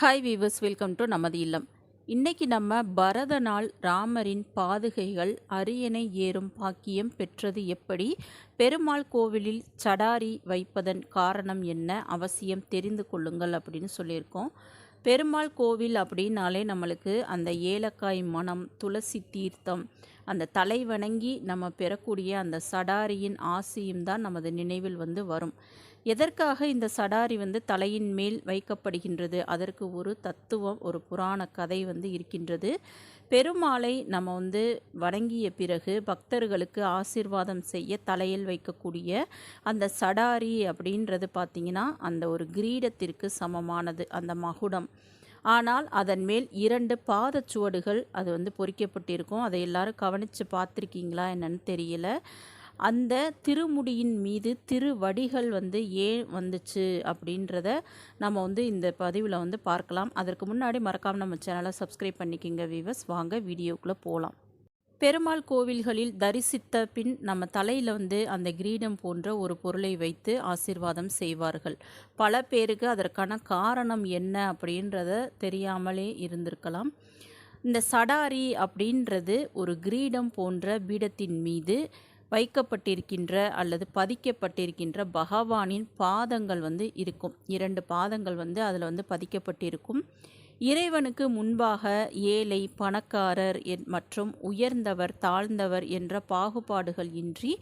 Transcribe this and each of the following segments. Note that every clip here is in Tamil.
ஹாய் வீவர்ஸ் வெல்கம் டு நமது இல்லம். இன்னைக்கு நம்ம பரத நாள் ராமரின் பாதுகைகள் அரியணை ஏறும் பாக்கியம் பெற்றது எப்படி? பெருமாள் கோவிலில் சடாரி வைப்பதன் காரணம் என்ன? அவசியம் தெரிந்து கொள்ளுங்கள் அப்படின்னு சொல்லியிருக்கோம். பெருமாள் கோவில் அப்படின்னாலே நம்மளுக்கு அந்த ஏலக்காய் மணம் துளசி தீர்த்தம் அந்த தலை வணங்கி நம்ம பெறக்கூடிய அந்த சடாரியின் ஆசையும் தான் நமது நினைவில் வந்து வரும். எதற்காக இந்த சடாரி வந்து தலையின் மேல் வைக்கப்படுகின்றது? அதற்கு ஒரு தத்துவம் ஒரு புராண கதை வந்து இருக்கின்றது. பெருமாளை நம்ம வந்து வணங்கிய பிறகு பக்தர்களுக்கு ஆசீர்வாதம் செய்ய தலையில் வைக்கக்கூடிய அந்த சடாரி அப்படின்றது பார்த்திங்கன்னா அந்த ஒரு கிரீடத்திற்கு சமமானது அந்த மகுடம். ஆனால் அதன் மேல் இரண்டு பாதச்சுவடுகள் அது வந்து பொறிக்கப்பட்டிருக்கும். அதை எல்லாரும் கவனித்து பார்த்துருக்கீங்களா என்னன்னு தெரியல. அந்த திருமுடியின் மீது திருவடிகள் வந்து ஏன் வந்துச்சு அப்படின்றத நம்ம வந்து இந்த பதிவில் வந்து பார்க்கலாம். அதற்கு முன்னாடி மறக்காமல் நம்ம சேனலை சப்ஸ்கிரைப் பண்ணிக்கிங்க வீவர்ஸ் வாங்க வீடியோக்குள்ளே போகலாம் பெருமாள் கோவில்களில் தரிசித்த பின் நம்ம தலையில் வந்து அந்த கிரீடம் போன்ற ஒரு பொருளை வைத்து ஆசீர்வாதம் செய்வார்கள். பல பேருக்கு அதற்கான காரணம் என்ன அப்படின்றத தெரியாமலே இருந்திருக்கலாம். இந்த சடாரி அப்படின்றது ஒரு கிரீடம் போன்ற பீடத்தின் மீது வைக்கப்பட்டிருக்கின்ற அல்லது பதிக்கப்பட்டிருக்கின்ற பகவானின் பாதங்கள் வந்து இருக்கும். இரண்டு பாதங்கள் வந்து அதில் வந்து பதிக்கப்பட்டிருக்கும். இறைவனுக்கு முன்பாக ஏழை பணக்காரர் மற்றும் உயர்ந்தவர் தாழ்ந்தவர் என்ற பாகுபாடுகள் இன்றி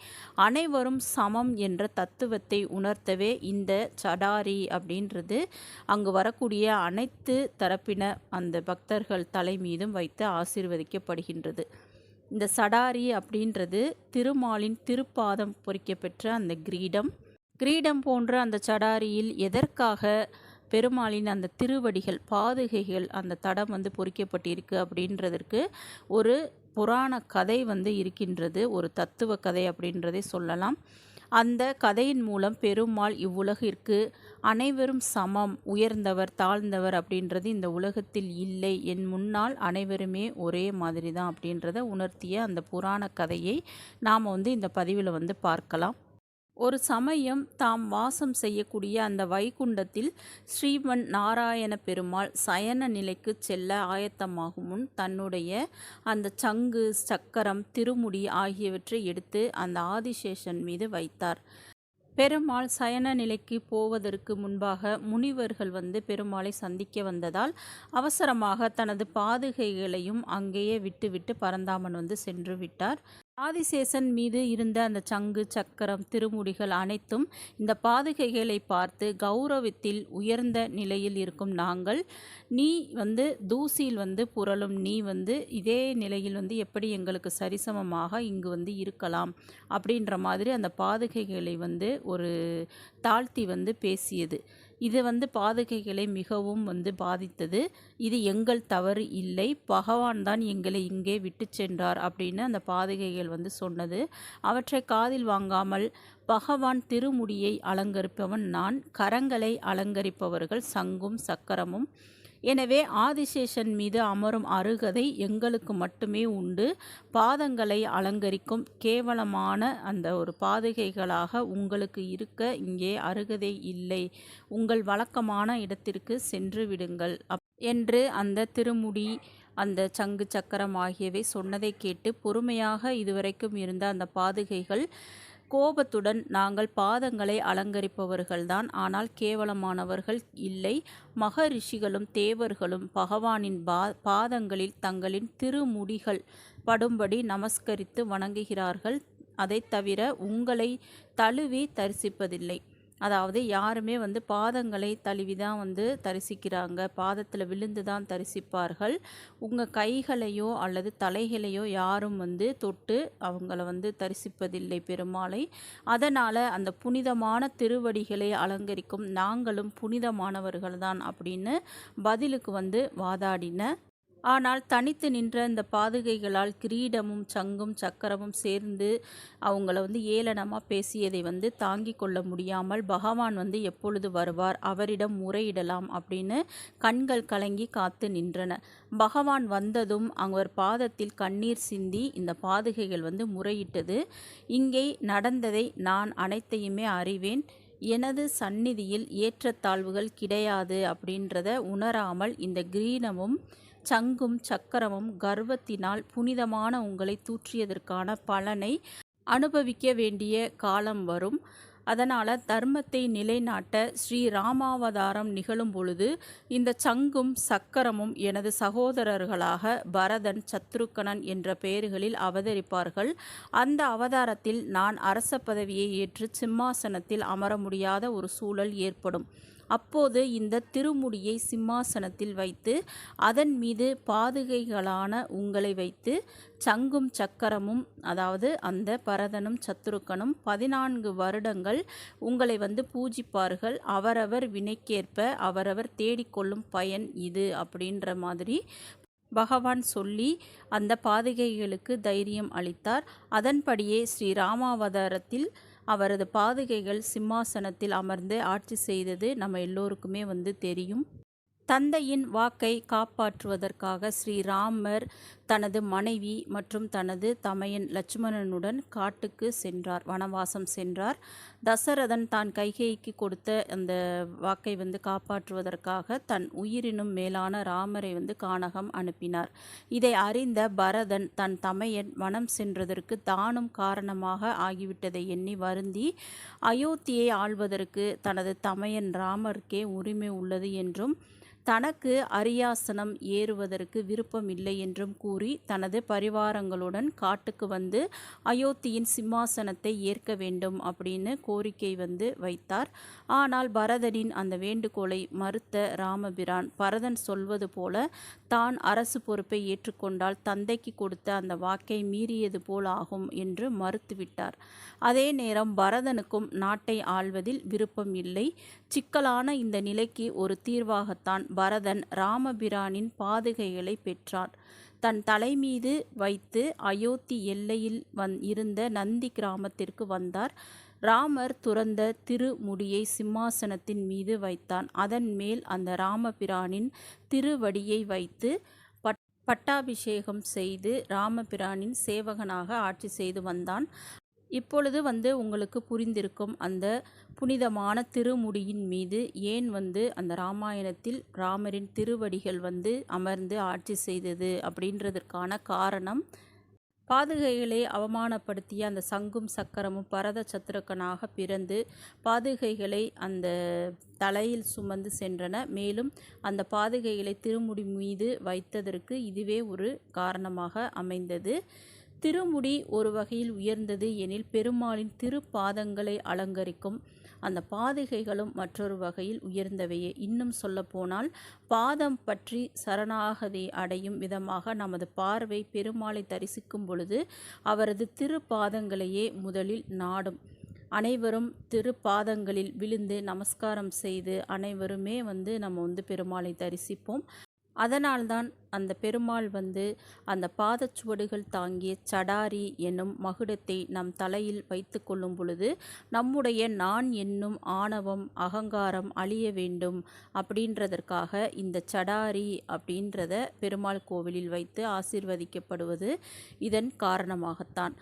அனைவரும் சமம் என்ற தத்துவத்தை உணர்த்தவே இந்த சடாரி அப்படின்றது அங்கு வரக்கூடிய அனைத்து தரப்பின அந்த பக்தர்கள் தலை மீதும் வைத்து ஆசீர்வதிக்கப்படுகின்றது. இந்த சடாரி அப்படின்றது திருமாலின் திருப்பாதம் பொறிக்கப்பெற்ற அந்த கிரீடம். கிரீடம் போன்ற அந்த சடாரியில் எதற்காக பெருமாளின் அந்த திருவடிகள் பாதுகைகள் அந்த தடம் வந்து பொறிக்கப்பட்டிருக்கு அப்படின்றதற்கு ஒரு புராண கதை வந்து இருக்கின்றது. ஒரு தத்துவ கதை அப்படின்றதை சொல்லலாம். அந்த கதையின் மூலம் பெருமாள் இவ்வுலகிற்கு அனைவரும் சமம் உயர்ந்தவர் தாழ்ந்தவர் அப்படின்றது இந்த உலகத்தில் இல்லை. என் முன்னால் அனைவருமே ஒரே மாதிரி தான் அப்படின்றத உணர்த்திய அந்த புராண கதையை நாம் வந்து இந்த பதிவில் வந்து பார்க்கலாம். ஒரு சமயம் தாம் வாசம் செய்யக்கூடிய அந்த வைகுண்டத்தில் ஸ்ரீமன் நாராயண பெருமாள் சயன நிலைக்கு செல்ல ஆயத்தமாகும் முன் தன்னுடைய அந்த சங்கு சக்கரம் திருமுடி ஆகியவற்றை எடுத்து அந்த ஆதிசேஷன் மீது வைத்தார். பெருமாள் சயன நிலைக்கு போவதற்கு முன்பாக முனிவர்கள் வந்து பெருமாளை சந்திக்க வந்ததால் அவசரமாக தனது பாதுகைகளையும் அங்கேயே விட்டுவிட்டு பரந்தாமன் வந்து சென்று விட்டார். ஆதிசேஷன் மீது இருந்த அந்த சங்கு சக்கரம் திருமுடிகள் அனைத்தும் இந்த பாதுகைகளை பார்த்து கௌரவத்தில் உயர்ந்த நிலையில் இருக்கும் நாங்கள். நீ வந்து தூசியில் வந்து புரளும் நீ வந்து இதே நிலையில் வந்து எப்படி எங்களுக்கு சரிசமமாக இங்கு வந்து இருக்கலாம் அப்படின்ற மாதிரி அந்த பாதுகைகளை வந்து ஒரு தாழ்த்தி வந்து பேசியது. இது வந்து பாதுகைகளை மிகவும் வந்து பாதித்தது. இது எங்கள் தவறு இல்லை. பகவான் தான் எங்களை இங்கே விட்டு சென்றார் அப்படின்னு அந்த பாதுகைகள் வந்து சொன்னது. அவற்றை காதில் வாங்காமல் பகவான் திருமுடியை அலங்கரிப்பவன் நான். கரங்களை அலங்கரிப்பவர்கள் சங்கும் சக்கரமும். எனவே ஆதிசேஷன் மீது அமரும் அருகதை எங்களுக்கு மட்டுமே உண்டு. பாதங்களை அலங்கரிக்கும் கேவலமான அந்த ஒரு பாதுகைகளாக உங்களுக்கு இருக்க இங்கே அருகதை இல்லை. உங்கள் வழக்கமான இடத்திற்கு சென்று விடுங்கள். என்று அந்த திருமுடி அந்த சங்கு சக்கரம் ஆகியவை சொன்னதை கேட்டு பொறுமையாக இதுவரைக்கும் இருந்த அந்த பாதுகைகள் கோபத்துடன் நாங்கள் பாதங்களை அலங்கரிப்பவர்கள்தான். ஆனால் கேவலமானவர்கள் இல்லை. மகரிஷிகளும் தேவர்களும் பகவானின் பா பாதங்களில் தங்களின் திருமுடிகள் படும்படி நமஸ்கரித்து வணங்குகிறார்கள். அதை தவிர உங்களை தழுவி தரிசிப்பதில்லை. அதாவது யாருமே வந்து பாதங்களை தழுவி தான் வந்து தரிசிக்கிறாங்க. பாதத்தில் விழுந்து தான் தரிசிப்பார்கள். உங்கள் கைகளையோ அல்லது தலைகளையோ யாரும் வந்து தொட்டு அவங்கள வந்து தரிசிப்பதில்லை பெருமாளை. அதனால் அந்த புனிதமான திருவடிகளை அலங்கரிக்கும் நாங்களும் புனிதமானவர்கள் தான் அப்படின்னு பதிலுக்கு வந்து வாதாடின ஆனால் தனித்து நின்ற இந்த பாதுகைகளால் கிரீடமும் சங்கும் சக்கரமும் சேர்ந்து அவங்கள வந்து ஏளனமாக பேசியதை வந்து தாங்கி கொள்ள முடியாமல் பகவான் வந்து எப்பொழுது வருவார் அவரிடம் முறையிடலாம் அப்படின்னு கண்கள் கலங்கி காத்து நின்றன. பகவான் வந்ததும் அவர் பாதத்தில் கண்ணீர் சிந்தி இந்த பாதுகைகள் வந்து முறையிட்டது. இங்கே நடந்ததை நான் அனைத்தையுமே அறிவேன். எனது சந்நிதியில் ஏற்றத்தாழ்வுகள் கிடையாது அப்படின்றத உணராமல் இந்த கிரீனமும் சங்கும் சக்கரமும் கர்வத்தினால் புனிதமான உங்களை தூற்றியதற்கான பலனை அனுபவிக்க வேண்டிய காலம் வரும். அதனால் தர்மத்தை நிலைநாட்ட ஸ்ரீ ராமாவதாரம் நிகழும் பொழுது இந்த சங்கும் சக்கரமும் எனது சகோதரர்களாக பரதன் சத்ருக்கணன் என்ற பெயர்களில் அவதரிப்பார்கள். அந்த அவதாரத்தில் நான் அரச பதவியை ஏற்று சிம்மாசனத்தில் அமர முடியாத ஒரு சூழல் ஏற்படும். அப்போது இந்த திருமுடியை சிம்மாசனத்தில் வைத்து அதன் மீது பாதுகைகளான உங்களை வைத்து சங்கும் சக்கரமும் அதாவது அந்த பரதனும் சத்துருக்கனும் பதினான்கு வருடங்கள் உங்களை வந்து பூஜிப்பார்கள். அவரவர் வினைக்கேற்ப அவரவர் தேடிக்கொள்ளும் பயன் இது அப்படின்ற மாதிரி பகவான் சொல்லி அந்த பாதுகைகளுக்கு தைரியம் அளித்தார். அதன்படியே ஸ்ரீராமாவதாரத்தில் அவரது பாதுகைகள் சிம்மாசனத்தில் அமர்ந்து ஆட்சி செய்தது நம்ம எல்லோருக்குமே வந்து தெரியும். தந்தையின் வாக்கை காப்பாற்றுவதற்காக ஸ்ரீராமர் தனது மனைவி மற்றும் தனது தமையன் லட்சுமணனுடன் காட்டுக்கு சென்றார் வனவாசம் சென்றார். தசரதன் தான் கைகைக்கு கொடுத்த அந்த வாக்கை வந்து காப்பாற்றுவதற்காக தன் உயிரினும் மேலான ராமரை வந்து கானகம் அனுப்பினார். இதை அறிந்த பரதன் தன் தமையன் வனம் சென்றதற்கு தானும் காரணமாக ஆகிவிட்டதை எண்ணி வருந்தி அயோத்தியை ஆள்வதற்கு தனது தமையன் ராமருக்கே உரிமை உள்ளது என்றும் தனக்கு அரியாசனம் ஏறுவதற்கு விருப்பம் இல்லை என்றும் கூறி தனது பரிவாரங்களுடன் காட்டுக்கு வந்து அயோத்தியின் சிம்மாசனத்தை ஏற்க வேண்டும் அப்படின்னு கோரிக்கை வந்து வைத்தார். ஆனால் பரதனின் அந்த வேண்டுகோளை மறுத்த ராமபிரான் பரதன் சொல்வது போல தான் அரசு பொறுப்பை ஏற்றுக்கொண்டால் தந்தைக்கு கொடுத்த அந்த வாக்கை மீறியது போல் ஆகும் என்று மறுத்துவிட்டார். அதே நேரம் பரதனுக்கும் நாட்டை ஆள்வதில் விருப்பம் இல்லை. சிக்கலான இந்த நிலைக்கு ஒரு தீர்வாகத்தான் பரதன் ராமபிரானின் பாதுகைகளை பெற்றான் தன் தலைமீது வைத்து அயோத்தி எல்லையில் வந் இருந்த நந்தி கிராமத்திற்கு வந்தார். ராமர் துறந்த திருமுடியை சிம்மாசனத்தின் மீது வைத்தான். அதன் மேல் அந்த ராமபிரானின் திருவடியை வைத்து பட் பட்டாபிஷேகம் செய்து ராமபிரானின் சேவகனாக ஆட்சி செய்து வந்தான். இப்பொழுது வந்து உங்களுக்கு புரிந்திருக்கும் அந்த புனிதமான திருமுடியின் மீது ஏன் வந்து அந்த ராமாயணத்தில் ராமரின் திருவடிகள் வந்து அமர்ந்து ஆட்சி செய்தது அப்படின்றதற்கான காரணம்? பாதுகைகளை அவமானப்படுத்திய அந்த சங்கும் சக்கரமும் பரத சத்திரக்கனாக பிறந்து பாதுகைகளை அந்த தலையில் சுமந்து சென்றன. மேலும் அந்த பாதுகைகளை திருமுடி மீது வைத்ததற்கு இதுவே ஒரு காரணமாக அமைந்தது. திருமுடி ஒரு வகையில் உயர்ந்தது எனில் பெருமாளின் திருப்பாதங்களை அலங்கரிக்கும் அந்த பாதுகைகளும் மற்றொரு வகையில் உயர்ந்தவையே. இன்னும் சொல்லப்போனால் பாதம் பற்றி சரணாகதி அடையும் விதமாக நமது பார்வை பெருமாளை தரிசிக்கும் பொழுது அவரது திருப்பாதங்களையே முதலில் நாடும். அனைவரும் திருப்பாதங்களில் விழுந்து நமஸ்காரம் செய்து அனைவருமே வந்து நம்ம வந்து பெருமாளை தரிசிப்போம். அதனால்தான் அந்த பெருமாள் வந்து அந்த பாதச்சுவடுகள் தாங்கிய சடாரி என்னும் மகுடத்தை நம் தலையில் வைத்து கொள்ளும் பொழுது நம்முடைய நான் என்னும் ஆணவம் அகங்காரம் அழிய வேண்டும் அப்படின்றதற்காக இந்த சடாரி அப்படின்றத பெருமாள் கோவிலில் வைத்து ஆசிர்வதிக்கப்படுவது இதன் காரணமாகத்தான்.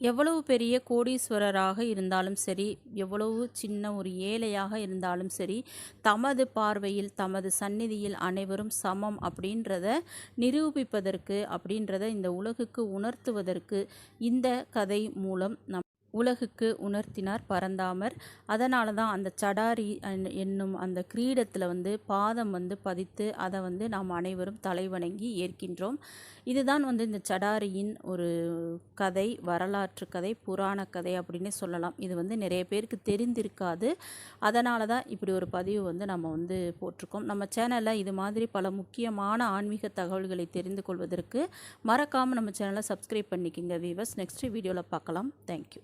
எவ்வளவு பெரிய கோடீஸ்வரராக இருந்தாலும் சரி எவ்வளவு சின்ன ஒரு ஏழையாக இருந்தாலும் சரி தமது பார்வையில் தமது சந்நிதியில் அனைவரும் சமம் அப்படின்றத நிரூபிப்பதற்கு அப்படின்றத இந்த உலகுக்கு உணர்த்துவதற்கு இந்த கதை மூலம் நம் உலகுக்கு உணர்த்தினார் பரந்தாமர். அதனால தான் அந்த சடாரி என்னும் அந்த கிரீடத்தில் வந்து பாதம் வந்து பதித்து அதை வந்து நாம் அனைவரும் தலைவணங்கி ஏற்கின்றோம். இதுதான் வந்து இந்த சடாரியின் ஒரு கதை வரலாற்று கதை புராண கதை அப்படின்னு சொல்லலாம். இது வந்து நிறைய பேருக்கு தெரிந்திருக்காது. அதனால தான் இப்படி ஒரு பதிவு வந்து நம்ம வந்து போட்டிருக்கோம். நம்ம சேனலில் இது மாதிரி பல முக்கியமான ஆன்மீக தகவல்களை தெரிந்து கொள்வதற்கு மறக்காமல் நம்ம சேனலை சப்ஸ்கிரைப் பண்ணிக்கோங்க வீவர்ஸ் நெக்ஸ்ட் வீடியோவில் பார்க்கலாம். தேங்க்யூ